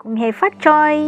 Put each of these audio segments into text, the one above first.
Kung hey Fat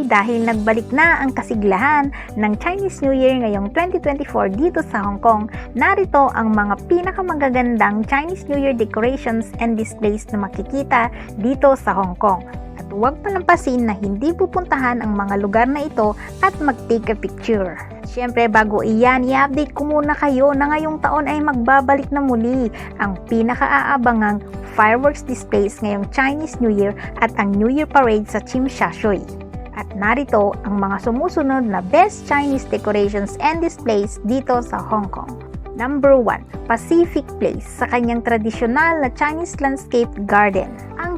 dahil nagbalik na ang kasiglahan ng Chinese New Year ngayong 2024 dito sa Hong Kong, narito ang mga pinakamagagandang Chinese New Year decorations and displays na makikita dito sa Hong Kong. Huwag palampasin na hindi pupuntahan ang mga lugar na ito at mag-take a picture. Siyempre bago iyan, i-update ko muna kayo na ngayong taon ay magbabalik na muli ang pinakaaabangang fireworks displays ngayong Chinese New Year at ang New Year Parade sa Chim Sha Tsui. At narito ang mga sumusunod na best Chinese decorations and displays dito sa Hong Kong. Number 1, Pacific Place sa kanyang tradisyonal na Chinese landscape garden.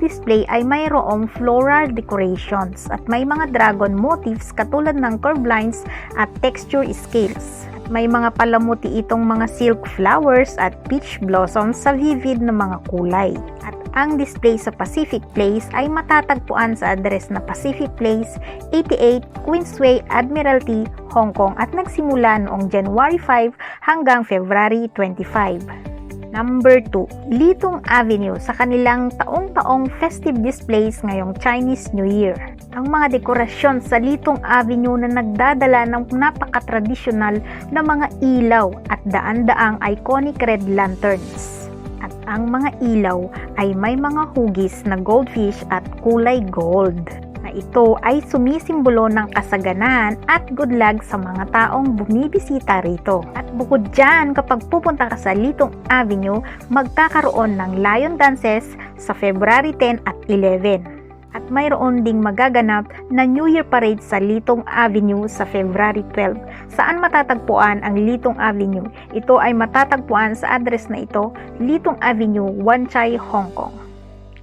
Display ay mayroong floral decorations at may mga dragon motifs katulad ng curved lines at texture scales. May mga palamuti itong mga silk flowers at peach blossoms sa vivid na mga kulay. At ang display sa Pacific Place ay matatagpuan sa address na Pacific Place, 88 Queensway, Admiralty, Hong Kong at nagsimula noong January 5 hanggang February 25. Number 2, Litong Avenue sa kanilang taong-taong festive displays ngayong Chinese New Year. Ang mga dekorasyon sa Litong Avenue na nagdadala ng napakatradisyonal na mga ilaw at daan-daang iconic red lanterns. At ang mga ilaw ay may mga hugis na goldfish at kulay gold ito ay sumisimbolo ng kasaganan at good luck sa mga taong bumibisita rito. At bukod dyan, kapag pupunta ka sa Litong Avenue, magkakaroon ng lion dances sa February 10 at 11. At mayroon ding magaganap na New Year Parade sa Litong Avenue sa February 12. Saan matatagpuan ang Litong Avenue? Ito ay matatagpuan sa address na ito, Litong Avenue, Wan Chai, Hong Kong.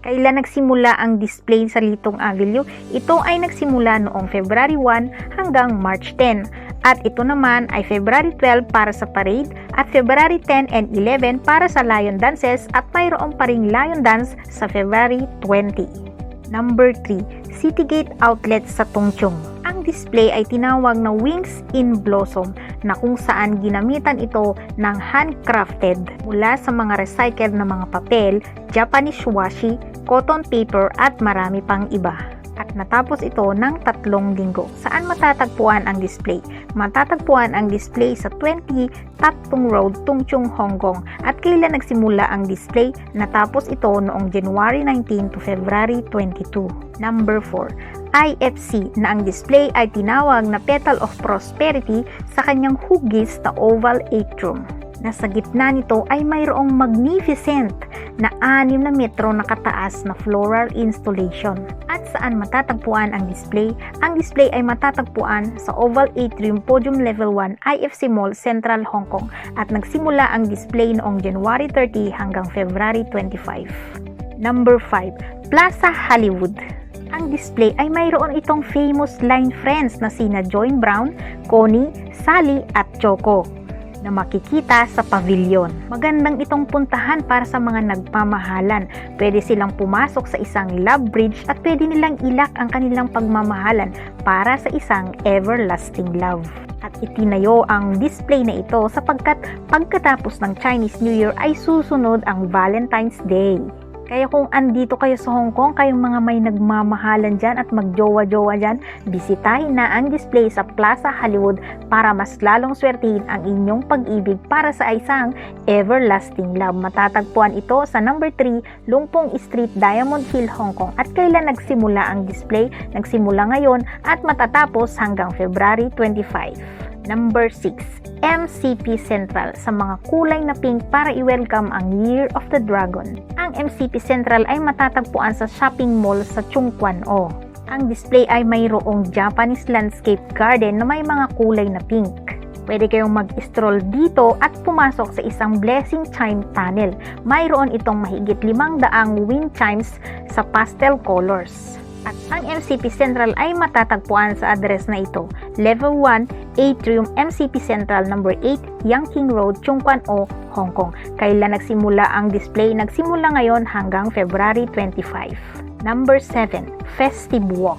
Kailan nagsimula ang display sa Litong Avenue? Ito ay nagsimula noong February 1 hanggang March 10. At ito naman ay February 12 para sa parade at February 10 and 11 para sa lion dances at mayroon pa ring lion dance sa February 20. Number 3, Citygate Outlet sa Tongchong. Ang display ay tinawag na Wings in Blossom na kung saan ginamitan ito ng handcrafted mula sa mga recycled na mga papel, Japanese washi, cotton paper at marami pang iba. At natapos ito ng tatlong linggo. Saan matatagpuan ang display? Matatagpuan ang display sa 20 Taptung Road, Tungchung, Hong Kong. At kailan nagsimula ang display? Natapos ito noong January 19 to February 22. Number 4. IFC na ang display ay tinawag na Petal of Prosperity sa kanyang hugis na oval atrium. Nasa gitna nito ay mayroong magnificent na 6 na metro na kataas na floral installation. At saan matatagpuan ang display? Ang display ay matatagpuan sa Oval Atrium Podium Level 1 IFC Mall, Central Hong Kong at nagsimula ang display noong January 30 hanggang February 25. Number 5. Plaza Hollywood ang display ay mayroon itong famous line friends na sina Joy Brown, Connie, Sally at Choco na makikita sa pavilion. Magandang itong puntahan para sa mga nagmamahalan. Pwede silang pumasok sa isang love bridge at pwede nilang ilak ang kanilang pagmamahalan para sa isang everlasting love. At itinayo ang display na ito sapagkat pagkatapos ng Chinese New Year ay susunod ang Valentine's Day. Kaya kung andito kayo sa Hong Kong, kayong mga may nagmamahalan dyan at magjowa-jowa dyan, bisitahin na ang display sa Plaza Hollywood para mas lalong swertihin ang inyong pag-ibig para sa isang everlasting love. Matatagpuan ito sa number 3, Lungpong Street, Diamond Hill, Hong Kong. At kailan nagsimula ang display? Nagsimula ngayon at matatapos hanggang February 25. Number 6, MCP Central sa mga kulay na pink para i-welcome ang Year of the Dragon. Ang MCP Central ay matatagpuan sa shopping mall sa Chungkwan O. Ang display ay mayroong Japanese landscape garden na may mga kulay na pink. Pwede kayong mag-stroll dito at pumasok sa isang blessing chime tunnel. Mayroon itong mahigit limang daang wind chimes sa pastel colors. At ang MCP Central ay matatagpuan sa address na ito, Level 1, Atrium MCP Central Number 8, Yangqing Road, Chungkwan O, Hong Kong. Kailan nagsimula ang display? Nagsimula ngayon hanggang February 25. Number 7, Festive Walk.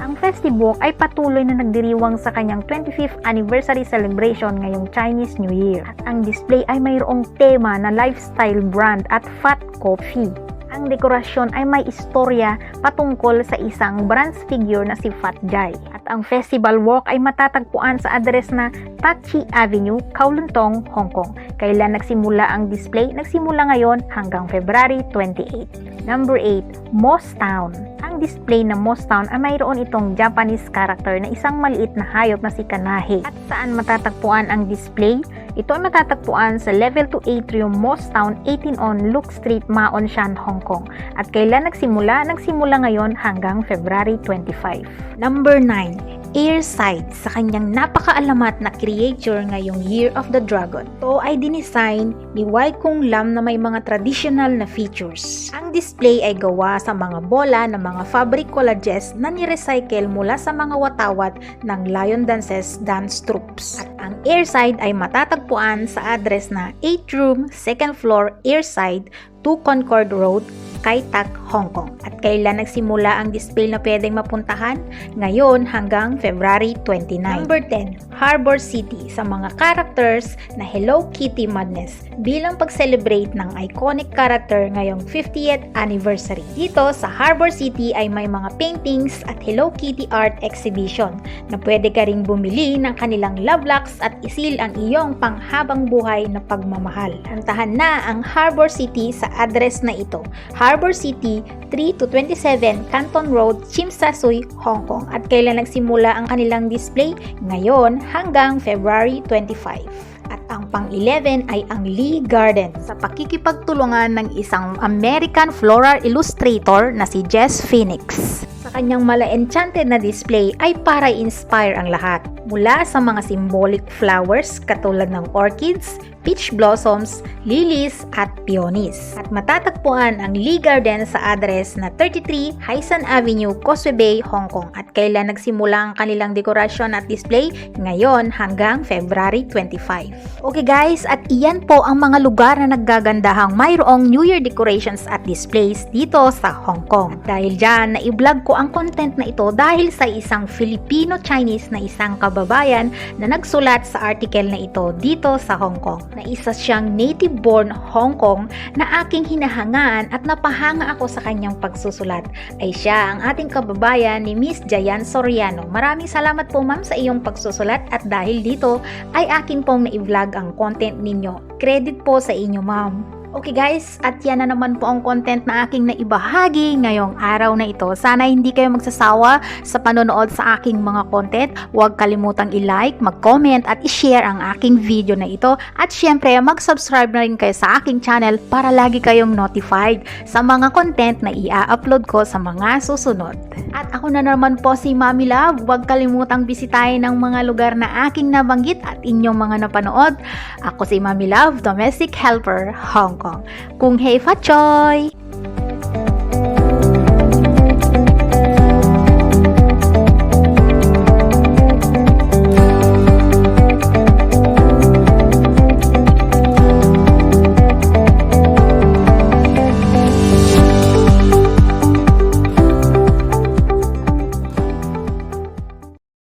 Ang Festive Walk ay patuloy na nagdiriwang sa kanyang 25th anniversary celebration ngayong Chinese New Year. At ang display ay mayroong tema na lifestyle brand at fat coffee. Ang dekorasyon ay may istorya patungkol sa isang bronze figure na si Fat Jai. At ang festival walk ay matatagpuan sa address na Tachi Avenue, Kowloon, Hong Kong. Kailan nagsimula ang display? Nagsimula ngayon hanggang February 28. Number 8, Moss Town. Ang display ng Moss Town ay mayroon itong Japanese character na isang maliit na hayop na si Kanahe. At saan matatagpuan ang display? Ito ay matatagpuan sa Level 2 Atrium Moss Town 18 on Luke Street, Maon Shan, Hong Kong. At kailan nagsimula? Nagsimula ngayon hanggang February 25. Number 9, Airside sa kanyang napakaalamat na creature ngayong Year of the Dragon. Ito ay dinesign ni Wai Kung Lam na may mga traditional na features. Ang display ay gawa sa mga bola ng mga fabric collages na nirecycle mula sa mga watawat ng Lion Dances Dance Troops. At ang Airside ay matatagpuan sa address na 8 room, 2nd floor, Airside, 2 Concord Road, Kai Hong Kong. At kailan nagsimula ang display na pwedeng mapuntahan? Ngayon hanggang February 29. Number 10, Harbor City sa mga characters na Hello Kitty Madness bilang pag-celebrate ng iconic character ngayong 50th anniversary. Dito sa Harbor City ay may mga paintings at Hello Kitty art exhibition na pwede ka ring bumili ng kanilang love locks at isil ang iyong panghabang buhay na pagmamahal. Puntahan na ang Harbor City sa address na ito. Harbor City, 3 to 27 Canton Road, Chimsasui, Hong Kong. At kailan nagsimula ang kanilang display? Ngayon hanggang February 25. At ang pang-11 ay ang Lee Garden sa pakikipagtulungan ng isang American floral illustrator na si Jess Phoenix. Sa kanyang mala-enchanted na display ay para inspire ang lahat. Mula sa mga symbolic flowers katulad ng orchids, peach blossoms, lilies at peonies. At matatagpuan ang Lee Garden sa address na 33 Haisan Avenue, Causeway Bay, Hong Kong. At kailan nagsimula ang kanilang dekorasyon at display? Ngayon hanggang February 25. Okay guys, at iyan po ang mga lugar na naggagandahang mayroong New Year decorations at displays dito sa Hong Kong. Dahil dyan, na-vlog ko ang content na ito dahil sa isang Filipino-Chinese na isang kababayan na nagsulat sa article na ito dito sa Hong Kong na isa siyang native-born Hong Kong na aking hinahangaan at napahanga ako sa kanyang pagsusulat ay siya ang ating kababayan ni Miss Jayan Soriano. Maraming salamat po ma'am sa iyong pagsusulat at dahil dito ay akin pong na-vlog ang content ninyo. Credit po sa inyo ma'am. Okay guys, at yan na naman po ang content na aking naibahagi ngayong araw na ito. Sana hindi kayo magsasawa sa panonood sa aking mga content. Huwag kalimutang i-like, mag-comment at i-share ang aking video na ito. At syempre, mag-subscribe na rin kayo sa aking channel para lagi kayong notified sa mga content na i-upload ko sa mga susunod. At ako na naman po si Mami Love. Huwag kalimutang bisitahin ang mga lugar na aking nabanggit at inyong mga napanood. Ako si Mami Love, Domestic Helper, Hong Kong. Kung hey fa choy!